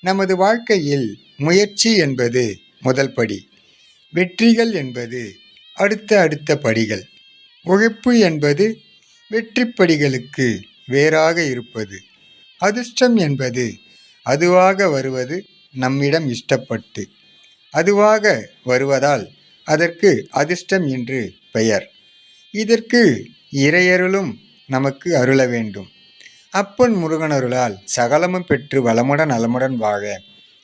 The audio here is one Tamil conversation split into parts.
நமது வாழ்க்கையில் முயற்சி என்பது முதல் படி வெற்றிகள் என்பது அடுத்த அடுத்த படிகள். உழைப்பு என்பது வெற்றிப்படிகளுக்கு வேறாக இருப்பது. அதிர்ஷ்டம் என்பது அதுவாக வருவது நம்மிடம் இஷ்டப்பட்டு அதுவாக வருவதால் அதற்கு அதிர்ஷ்டம் என்று பெயர். இதற்கு இறையருளும் நமக்கு அருள வேண்டும். அப்பன் முருகனருளால் சகலமும் பெற்று வளமுடன் நலமுடன் வாழ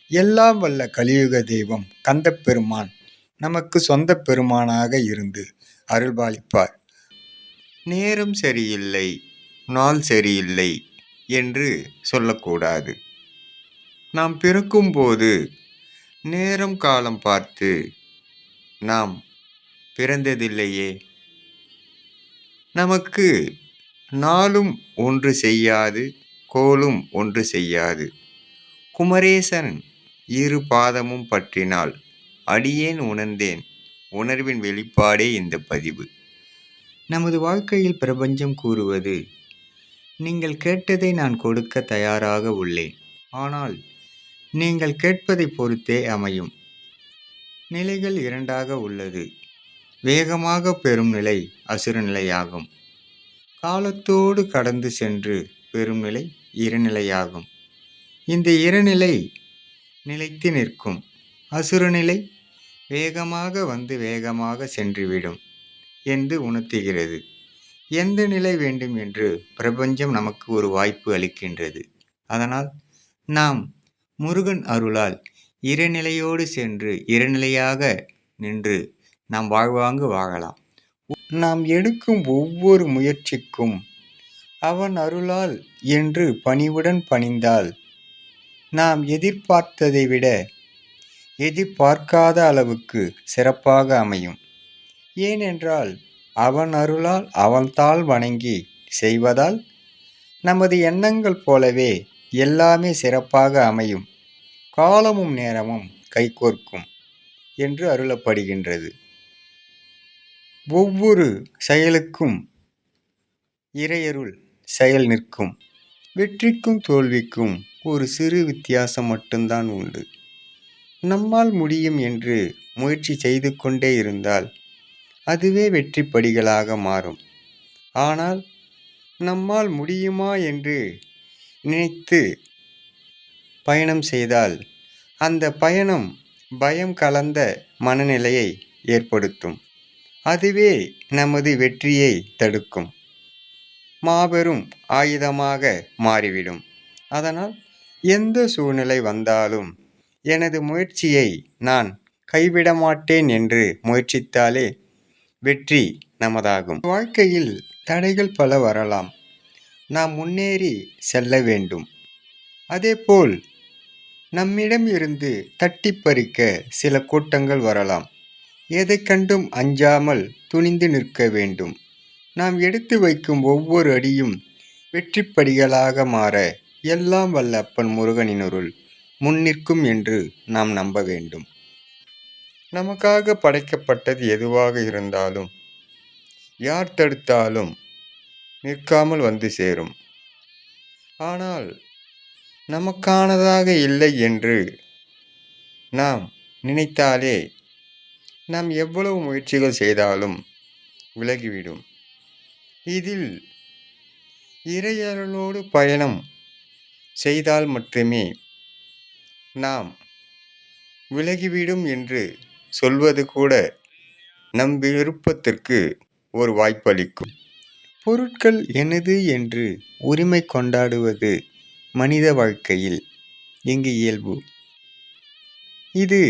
எல்லாம் வல்ல கலியுக தெய்வம் கந்தப் பெருமான் நமக்கு சொந்த பெருமானாக இருந்து அருள்பாலிப்பார் நேரம் சரியில்லை நாள் சரியில்லை என்று சொல்லக்கூடாது. நாம் பிறக்கும்போது நேரம் காலம் பார்த்து நாம் பிறந்ததில்லையே. நமக்கு நாளும் ஒன்று செய்யாது கோலும் ஒன்று செய்யாது. குமரேசன் இரு பாதமும் பற்றினால் அடியேன் உணர்ந்தேன். உணர்வின் வெளிப்பாடே இந்த பதிவு. நமது வாழ்க்கையில் பிரபஞ்சம் கூறுவது நீங்கள் கேட்டதை நான் கொடுக்க தயாராக உள்ளேன். ஆனால் நீங்கள் கேட்பதை பொறுத்தே அமையும். நிலைகள் இரண்டாக உள்ளது. வேகமாக பெறும் நிலை அசுர நிலையாகும் காலத்தோடு கடந்து சென்று பெறும் நிலை இருநிலையாகும். இந்த இருநிலை நிலைத்து நிற்கும். அசுரநிலை வேகமாக வந்து வேகமாக சென்றுவிடும் என்று உணர்த்துகிறது. எந்த நிலை வேண்டும் என்று பிரபஞ்சம் நமக்கு ஒரு வாய்ப்பு அளிக்கின்றது. அதனால் நாம் முருகன் அருளால் இருநிலையோடு சென்று இருநிலையாக நின்று நாம் வாழ்வாங்கு வாழலாம். நாம் எடுக்கும் ஒவ்வொரு முயற்சிக்கும் அவன் அருளால் என்று பணிவுடன் பணிந்தால் நாம் எதிர்பார்த்ததை விட எதிர்பார்க்காத அளவுக்கு சிறப்பாக அமையும். ஏனென்றால் அவன் அருளால் அவன்தாள் வணங்கி செய்வதால் நமது எண்ணங்கள் போலவே எல்லாமே சிறப்பாக அமையும். காலமும் நேரமும் கைகோர்க்கும் என்று அருளப்படுகின்றது. ஒவ்வொரு செயலுக்கும் இறையருள் செயல் நிற்கும். வெற்றிக்கும் தோல்விக்கும் ஒரு சிறு வித்தியாசம் மட்டும்தான் உண்டு. நம்மால் முடியும் என்று முயற்சி செய்து கொண்டே இருந்தால் அதுவே வெற்றி படிகளாக மாறும். ஆனால் நம்மால் முடியுமா என்று நினைத்து பயணம் செய்தால் அந்த பயணம் பயம் கலந்த மனநிலையை ஏற்படுத்தும். அதுவே நமது வெற்றியை தடுக்கும். மாபெரும் ஆயுதமாக மாறிவிடும். அதனால் எந்த சூழ்நிலை வந்தாலும் எனது முயற்சியை நான் கைவிட மாட்டேன் என்று முயற்சித்தாலே வெற்றி நமதாகும். வாழ்க்கையில் தடைகள் பல வரலாம். நாம் முன்னேறி செல்ல வேண்டும். அதேபோல் நம்மிடம் இருந்து தட்டி பறிக்க சில கூட்டங்கள் வரலாம். எதை கண்டும் அஞ்சாமல் துணிந்து நிற்க வேண்டும். நாம் எடுத்து வைக்கும் ஒவ்வொரு அடியும் வெற்றிப்படிகளாக மாற எல்லாம் வல்ல அப்பன் முருகனினருள் முன்னிற்கும் என்று நாம் நம்ப வேண்டும். நமக்காக படைக்கப்பட்டது எதுவாக இருந்தாலும் யார் தடுத்தாலும் நிற்காமல் வந்து சேரும். ஆனால் நமக்கானதாக இல்லை என்று நாம் நினைத்தாலே நாம் எவ்வளவு முயற்சிகள் செய்தாலும் விலகிவிடும். இதில் இறையருளோடு பயணம் செய்தால் மட்டுமே நாம் விலகிவிடும் என்று சொல்வது கூட நம் விருப்பத்திற்கு ஒரு வாய்ப்பளிக்கும். பொருட்கள் எனது என்று உரிமை கொண்டாடுவது மனித வாழ்க்கையில் இங்கு இயல்பு. இது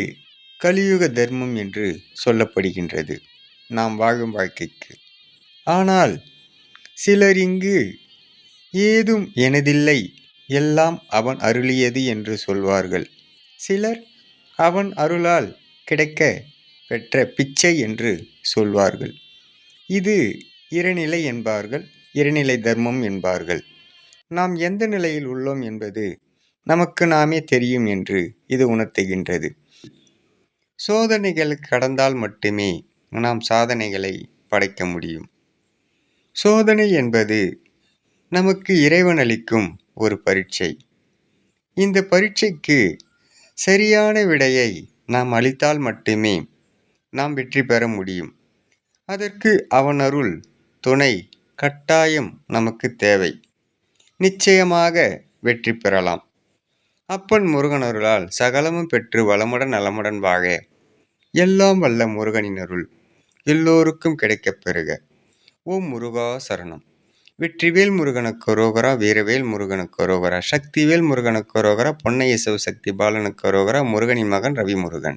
கலியுக தர்மம் என்று சொல்லப்படுகின்றது நாம் வாழும் வாழ்க்கைக்கு. ஆனால் சிலர் இங்கு ஏதும் எனதில்லை எல்லாம் அவன் அருளியது என்று சொல்வார்கள். சிலர் அவன் அருளால் கிடைக்க பெற்ற பிச்சை என்று சொல்வார்கள். இது இறைநிலை என்பார்கள் இருநிலை தர்மம் என்பார்கள். நாம் எந்த நிலையில் உள்ளோம் என்பது நமக்கு நாமே தெரியும் என்று இது உணர்த்துகின்றது. சோதனைகள் கடந்தால் மட்டுமே நாம் சாதனைகளை படைக்க முடியும். சோதனை என்பது நமக்கு இறைவன் அளிக்கும் ஒரு பரீட்சை. இந்த பரீட்சைக்கு சரியான விடையை நாம் அளித்தால் மட்டுமே நாம் வெற்றி பெற முடியும். அதற்கு அவன் அருள் துணை கட்டாயம் நமக்கு தேவை. நிச்சயமாக வெற்றி பெறலாம். அப்பன் முருகன் அருளால் சகலமும் பெற்று வளமுடன் நலமுடன் வாக எல்லாம் வல்ல முருகனின் அருள். எல்லோருக்கும் கிடைக்கப் பெறுக. ஓம் முருகா சரணம். வெற்றிவேல் முருகனுக்கு ரோகரா வீரவேல் முருகனுக்கு ரோகரா சக்திவேல் முருகனுக்கு ரோகரா பொன்னைய சிவசக்தி பாலனுக்கு ரோகரா முருகனின் மகன் ரவி முருகன்